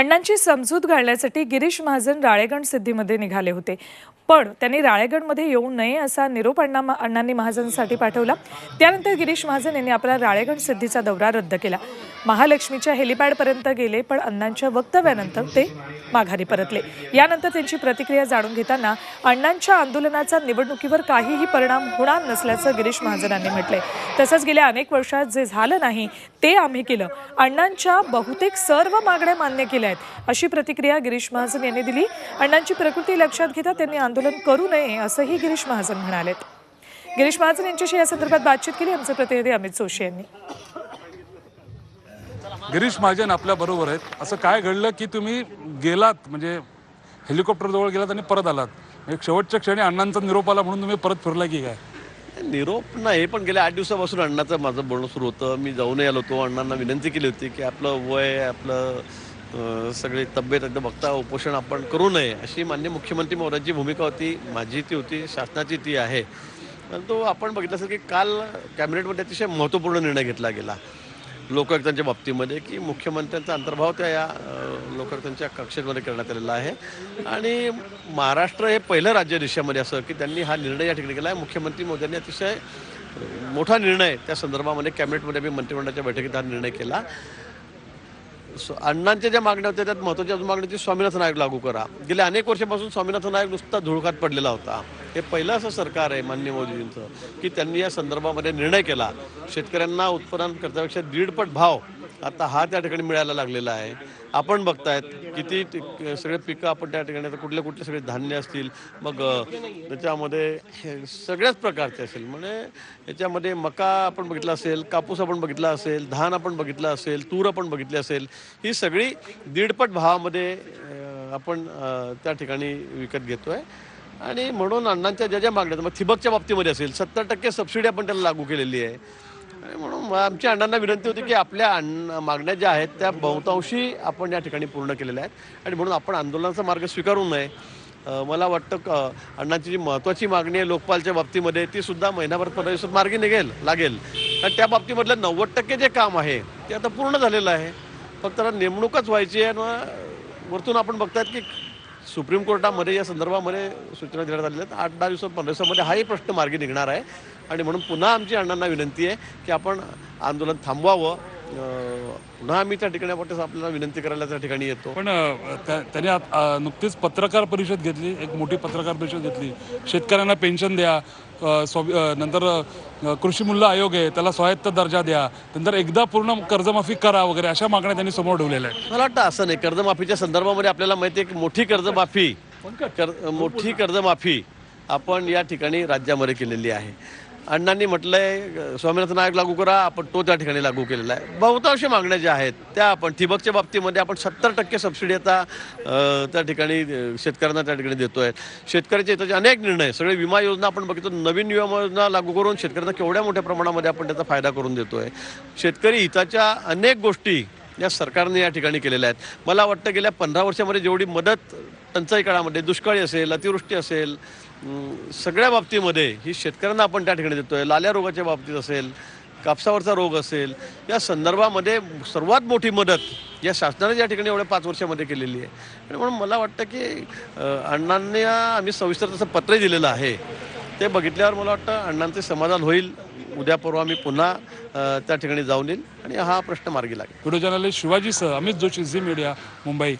अण्णांची समजूत घालण्यासाठी गिरीश महाजन राळेगण सिद्धीमध्ये निघाले होते. पण त्यांनी राळेगणमध्ये येऊ नये असा निरोप अण्णा अण्णांनी महाजनसाठी पाठवला. त्यानंतर गिरीश महाजन यांनी आपला राळेगण सिद्धीचा दौरा रद्द केला. महालक्ष्मीच्या हेलिपॅडपर्यंत गेले पण अण्णांच्या वक्तव्यानंतर ते माघारी परतले. यानंतर त्यांची प्रतिक्रिया जाणून घेताना अण्णांच्या आंदोलनाचा निवडणुकीवर काहीही परिणाम होणार नसल्याचं गिरीश महाजनांनी म्हटले. तसंच गेल्या अनेक वर्षात जे झालं नाही ते आम्ही केलं. अण्णांच्या बहुतेक सर्व मागण्या मान्य केल्या आहेत अशी प्रतिक्रिया गिरीश महाजन यांनी दिली. अण्णांची प्रकृती लक्षात घेता त्यांनी आंदोलन करू नये असंही गिरीश महाजन म्हणालेत. गिरीश महाजन यांच्याशी या संदर्भात बातचीत केली. आमचे प्रतिनिधी अमित जोशी यांनी. गिरीश महाजन आपल्या बरोबर आहेत. असं काय घडलं की तुम्ही गेलात म्हणजे हेलिकॉप्टर जवळ गेलात आणि परत आलात? एक शेवटच्या क्षणी अण्णांचा निरोप आला म्हणून तुम्ही परत फिरला की काय? निरोप नाही पण गेल्या आठ दिवसापासून अण्णाचं माझं बोलणं सुरू होतं. मी जाऊनही आलो होतो. अण्णांना विनंती केली होती की आपलं वय आपलं सगळी तब्येत एकदम बघता उपोषण आपण करू नये अशी मान्य मुख्यमंत्री मोदयांची भूमिका होती. माझी ती होती शासनाची ती आहे. परंतु आपण बघितलं असेल की काल कॅबिनेटमध्ये अतिशय महत्त्वपूर्ण निर्णय घेतला गेला. लोकायुक्तांच्या बाबतीमध्ये की मुख्यमंत्र्यांचा अंतर्भाव त्या या अं, लोकायुक्तांच्या कक्षेमध्ये करण्यात आलेला आहे. आणि महाराष्ट्र हे पहिलं राज्य देशामध्ये असं की त्यांनी हा निर्णय या ठिकाणी केला आहे. मुख्यमंत्री मोदींनी अतिशय मोठा निर्णय त्या संदर्भामध्ये कॅबिनेटमध्ये मी मंत्रिमंडळाच्या बैठकीत हा निर्णय केला. अण्णांच्या ज्या मागण्या होत्या त्यात महत्त्वाची अजून मागणी होती स्वामीनाथन आयोग लागू करा. गेल्या अनेक वर्षापासून स्वामीनाथन आयोग नुसता धुळकात पडलेला होता. हे पहिलं असं सरकार आहे मान्य मोदींचं की त्यांनी या संदर्भामध्ये निर्णय केला. शेतकऱ्यांना उत्पन्न करतापेक्षा दीडपट भाव आता हा त्या ठिकाणी मिळायला लागलेला आहे. आपण बघतायत किती सगळे पिकं आपण त्या ठिकाणी कुठले कुठले सगळे धान्य असतील मग त्याच्यामध्ये सगळ्याच प्रकारचे असेल. म्हणजे याच्यामध्ये मका आपण बघितला असेल कापूस आपण बघितला असेल धान आपण बघितलं असेल तूर आपण बघितली असेल ही सगळी दीडपट भावामध्ये आपण त्या ठिकाणी विकत घेतोय. आणि म्हणून अण्णांच्या ज्या ज्या मागण्या मग ठिबकच्या बाबतीमध्ये असेल सत्तर टक्के सबसिडी आपण त्याला लागू केलेली आहे. आणि म्हणून आमच्या अण्णांना विनंती होती की आपल्या अण्ण मागण्या ज्या आहेत त्या बहुतांशी आपण या ठिकाणी पूर्ण केलेल्या आहेत. आणि म्हणून आपण आंदोलनाचा मार्ग स्वीकारू नये. मला वाटतं क- अण्णांची जी महत्त्वाची मागणी आहे लोकपालच्या बाबतीमध्ये ती सुद्धा महिनाभर पंधरा दिवसात मार्गी निघेल लागेल. आणि त्या बाबतीमधलं नव्वद टक्के जे काम आहे ते आता पूर्ण झालेलं आहे. फक्त नेमणूकच व्हायची आहे आणि वरतून आपण बघतात की सुप्रीम कोर्टामध्ये या संदर्भामध्ये सूचना देण्यात आलेल्या आहेत. आठ दहा दिवसात पंधरा दिवसामध्ये हाही प्रश्न मार्गी निघणार आहे. आणि म्हणून पुन्हा आमची अण्णांना विनंती आहे की आपण आंदोलन थांबवावं. पुन्हा आम्ही त्या ठिकाणी आपल्याला विनंती करायला त्या ठिकाणी येतो. पण त्यांनी नुकतीच पत्रकार परिषद घेतली एक मोठी पत्रकार परिषद घेतली. शेतकऱ्यांना पेन्शन द्या नंतर कृषी मूल्य आयोग आहे त्याला स्वायत्त दर्जा द्या नंतर एकदा पूर्ण कर्जमाफी करा वगैरे अशा मागण्या त्यांनी समोर ठेवलेल्या आहेत. मला वाटतं असं नाही कर्जमाफीच्या संदर्भामध्ये आपल्याला माहिती आहे की मोठी कर्जमाफी कर मोठी कर्जमाफी आपण या ठिकाणी राज्यामध्ये केलेली आहे. अण्णांनी म्हटलंय स्वामीनाथन आयोग लागू करा आपण तो त्या ठिकाणी लागू केलेला आहे. बहुतांश मागण्या ज्या आहेत त्या आपण ठिबकच्या बाबतीमध्ये आपण सत्तर टक्के सबसिडी आता त्या ठिकाणी शेतकऱ्यांना त्या ठिकाणी देतोय. शेतकऱ्याच्या हिताचे अनेक निर्णय सगळे विमा योजना आपण बघितो नवीन विमा योजना लागू करून शेतकऱ्यांना केवढ्या मोठ्या प्रमाणामध्ये आपण त्याचा फायदा करून देतोय. शेतकरी हिताच्या अनेक गोष्टी या सरकारने या ठिकाणी केलेल्या आहेत. मला वाटतं गेल्या पंधरा वर्षामध्ये जेवढी मदत टंचाई काळामध्ये दुष्काळी असेल अतिवृष्टी असेल सगळ्या बाबतीमध्ये ही शेतकऱ्यांना आपण त्या ठिकाणी देतोय. लाल्या रोगाच्या बाबतीत असेल कापसावरचा रोग असेल या संदर्भामध्ये सर्वात मोठी मदत या शासनाने या ठिकाणी एवढ्या पाच वर्षामध्ये केलेली आहे. आणि म्हणून मला वाटतं की अण्णांनी आम्ही सविस्तर तसं पत्र दिलेलं आहे ते बघितल्यावर मला वाटतं अण्णांचे समाधान होईल. उद्या परवा मी पुन्हा त्या ठिकाणी जाऊन येईल आणि हा प्रश्न मार्गी लागेल. व्हिडिओ जर्नलिस्ट शिवाजीसह अमित जोशी झी मीडिया मुंबई.